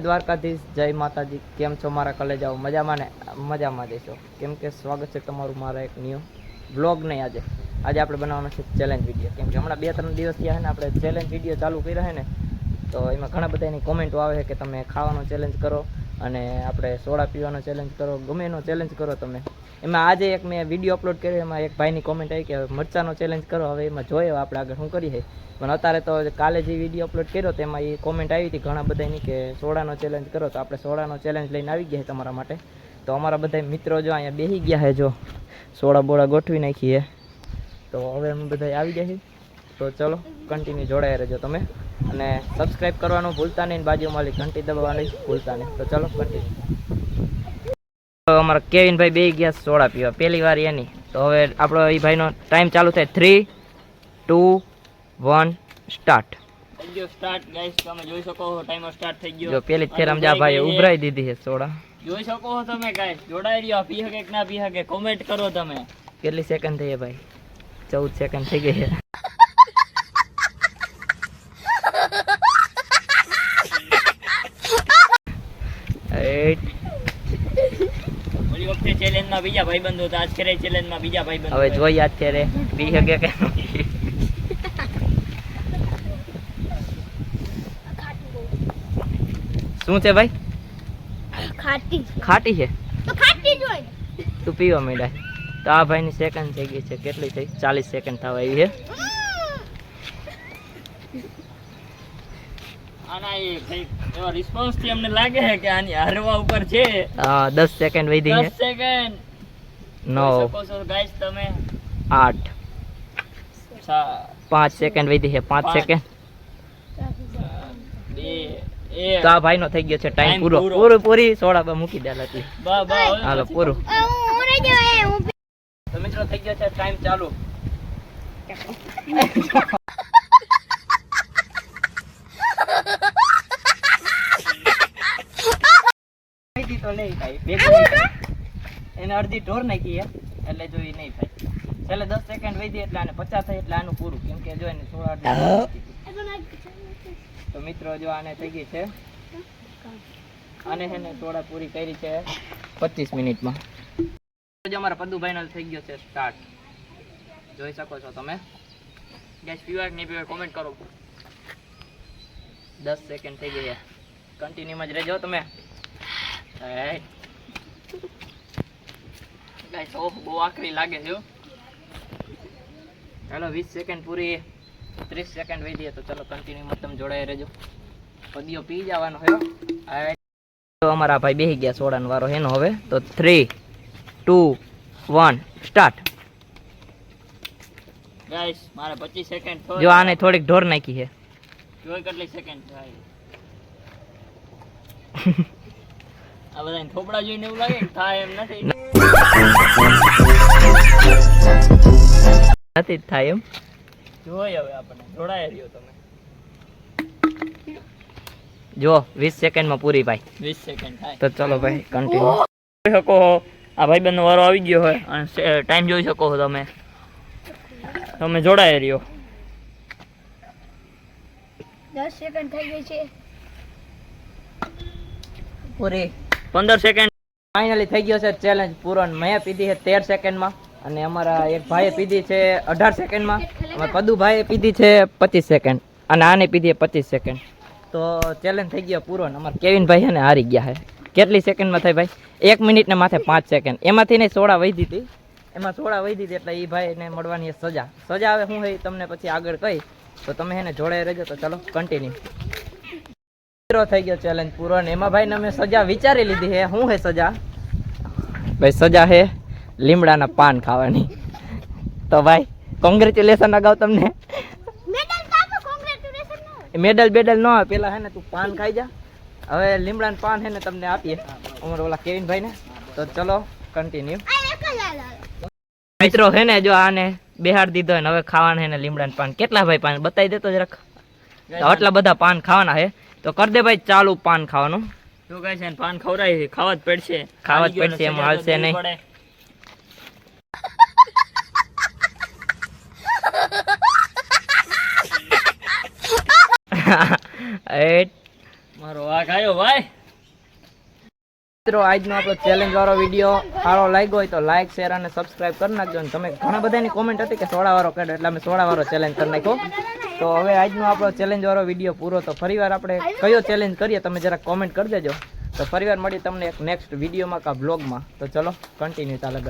દ્વારકાધીશ, જય માતાજી. કેમ છો મારા કલેજાઓ? મજામાં ને? મજામાં દેશો. કેમ કે સ્વાગત છે તમારું મારા એક ન્યૂ બ્લોગ નહીં આજે. આજે આપણે બનાવવાનો છે ચેલેન્જ વીડિયો કેમ કે હમણાં બે ત્રણ દિવસ થયા છે ને આપણે ચેલેન્જ વીડિયો ચાલુ કર્યા છે ને, તો એમાં ઘણા બધા એની કોમેન્ટો આવે છે કે તમે ખાવાનો ચેલેન્જ કરો. અને આપણે સોડા પીવાનો ચેલેન્જ કરો, ગમે એનો ચેલેન્જ કરો તમે. એમાં આજે એક મેં વીડિયો અપલોડ કર્યો, એમાં એક ભાઈની કોમેન્ટ આવી કે મરચાનો ચેલેન્જ કરો, હવે એમાં જોઈએ આપણે આગળ શું કરીએ. પણ અત્યારે તો કાલે જે વીડિયો અપલોડ કર્યો, તેમાં એ કોમેન્ટ આવી હતી ઘણા બધાની કે સોડાનો ચેલેન્જ કરો. તો આપણે સોડાનો ચેલેન્જ લઈને આવી ગયા તમારા માટે. તો અમારા બધા મિત્રો જો અહીંયા બેસી ગયા છે જો. સોડા બોડા ગોઠવી નાખીએ તો હવે અમે બધા આવી ગયા છીએ. તો ચલો કન્ટિન્યુ જોડાઈ રહેજો તમે. અને સબસ્ક્રાઈબ કરવાનું ભૂલતા નહીં બાજુમાં ઘંટી દબાવવાની ભૂલતા નહીં. તો ચલો કન્ટિન્યુ અમારા કેવિનભાઈ બે ગયા સોડા પીવા. પહેલી વાર એની. તો હવે આપણો એ ભાઈનો ટાઈમ ચાલુ થાય. Three two one start start guys તમે જોઈ શકો છો ટાઈમર સ્ટાર્ટ થઈ ગયો. પેલી જ જા ભાઈ ઉભરાઈ દીધી છે સોડા. જોઈ શકો છો તમે ગાઈસ જોડાઈ રહ્યો. પી હકે કે ના પી હકે કોમેન્ટ કરો તમે. કેટલી સેકન્ડ થઈ ભાઈ? ચૌદ સેકન્ડ થઈ ગઈ છે Eight. ઓલી વખતે ચેલેન્જ માં બીજા ભાઈબંધો હતા આજ કરે ચેલેન્જમાં બીજા ભાઈબંધો હવે જોઈએ અત્યારે બી શકે કે. શું છે ભાઈ? ખાટી. ખાટી છે? તો ખાટી જ હોય. તું પીવા માંડ્યા. તો આ ભાઈની સેકન્ડ થઈ ગઈ છે. કેટલી થઈ? ચાલીસ સેકન્ડ થવા આવી છે. એવો રિસ્પોન્સથી અમને લાગે છે કે આની હરવા ઉપર છે. હા દસ સેકન્ડ વધી છે 10 સેકન્ડ નવ ગાઈસ તમે. આઠ સા- પાંચ સેકન્ડ વધી છે પાંચ પાંચ. સેકન્ડ બે એક. તો આ ભાઈનો થઈ ગયો છે ટાઈમ પૂરો. પૂરો. પૂરું સોડા પર મૂકી દેલા એટલી બા બા હાલો પૂરું. તો મિત્રો થઈ ગયો છે ટાઈમ ચાલુ. તો નહીં થાય. બે એને અડધી ઢોર નાખી એટલે જો એ નહીં થાય. છેલ્લે દસ સેકન્ડ વધી એટલે આને પચાસ થાય એટલે આનું પૂરું. કેમ કે જો એને સોળ તો મિત્રો જો આને થઈ ગઈ છે. અને છે ને સોડા પૂરી કરી છે પચીસ મિનિટમાં. જો અમારા ફાઇનલ થઈ ગયો છે સ્ટાર્ટ જોઈ શકો છો તમે. ગેસ પીવા કે નહીં પીવા કોમેન્ટ કરો. દસ સેકન્ડ થઈ ગઈ છે. કન્ટિન્યુમાં જ રહેજો તમે. ગાઈસ ઓફ બહુ આકરી લાગે છે ચાલો વીસ સેકન્ડ પૂરી ત્રીસ સેકન્ડ વહી તો ચાલો કન્ટિન્યુમાં તમે જોડાઈ રહેજો પદીઓ પી જવાનો તો અમારા ભાઈ બેસી ગયા સોડાનો વારો એનો હવે તો three two one start guys મારે 25 સેકન્ડ જો આને થોડીક ઢોર નાખી છે. જોઈ કેટલી સેકન્ડ થાય. આ બધા થોપડા જોઈને એવું લાગે થાય એમ નથી. નથી થાય એમ. જોઈ હવે આપણને. જોડાઈ રહ્યો તમે. જો વીસ સેકન્ડમાં પૂરી ભાઈ. વીસ સેકન્ડ થાય. તો ચલો ભાઈ કન્ટિન્યુ જોઈ શકો છો આ ભાઈબંધનો વારો આવી ગયો હોય. અને ટાઈમ જોઈ શકો છો તમે. તમે જોડાઈ રહ્યો. દસ સેકન્ડ થઈ ગઈ છે. પૂરી. પંદર સેકન્ડ ફાઇનલી થઈ ગયો છે ચેલેન્જ પૂરો મેં પીધી છે તેર સેકન્ડમાં અને અમારા એક ભાઈએ પીધી છે અઢાર સેકન્ડમાં અમારા પદુભાઈએ પીધી છે પચીસ સેકન્ડ અને આને પીધી પચીસ સેકન્ડ તો ચેલેન્જ થઈ ગયો પૂરો ને અમારા કેવિનભાઈ છે ને હારી ગયા છે. કેટલી સેકન્ડમાં થાય ભાઈ? એક મિનિટને માથે પાંચ સેકન્ડ એમાંથી નહીં સોળા વહી હતી એમાં સોળા વહી હતી એટલે એ ભાઈને મળવાની સજા. સજા હવે હું હોય તમને પછી આગળ કહી. તો તમે એને જોડાઈ રહેજો તો ચલો કન્ટિન્યુ થઈ ગયો ચેલેન્જ પૂરો ને એમાં ભાઈ અમે સજા વિચારી લીધી હે શું હે સજા? ભાઈ સજા હે લીમડાના પાન ખાવાની. તો ભાઈ કોંગ્રેચ્યુલેશન અગાઉ તમને. મેડલ બેડલ ન આવે પેલા હે ને તું પાન ખાઈ જા. હવે લીમડાના પાન હે ને તમને આપીએ. અમારા ઓલા કેવિનભાઈ ને તો ચલો કન્ટિન્યુ. મિત્રો હે ને જો આને બેહાડ દીધો ને હવે ખાવાના હે ને લીમડાના પાન. કેટલા ભાઈ પાન? બતાવી દેતો જરાક આટલા બધા પાન ખાવાના હે તો કર દે ભાઈ ચાલુ પાન ખાવાનું. શું કહે છે પાન ખવડાય છે ખાવા જ પડશે. ખાવા જ પડશે, એમ હાલશે નહીં. મારો વાઘ આવ્યો ભાઈ. મિત્રો આજનો આપણો ચેલેન્જ વાળો વીડિયો સારો લાગ્યો હોય તો લાઈક શેર અને સબસ્ક્રાઇબ કરી નાખજો. અને તમે ઘણા બધાની કોમેન્ટ હતી કે સોડા વાળો કરે એટલે અમે સોળા વાળો ચેલેન્જ કરી નાખ્યો. તો હવે આજનો આપણો ચેલેન્જ વાળો વીડિયો પૂરો તો ફરીવાર આપણે કયો ચેલેન્જ કરીએ તમે જરા કોમેન્ટ કરી દેજો. તો ફરીવાર મળીએ તમને એક નેક્સ્ટ વિડીયોમાં કા બ્લોગમાં તો ચલો કન્ટિન્યુ ચાલે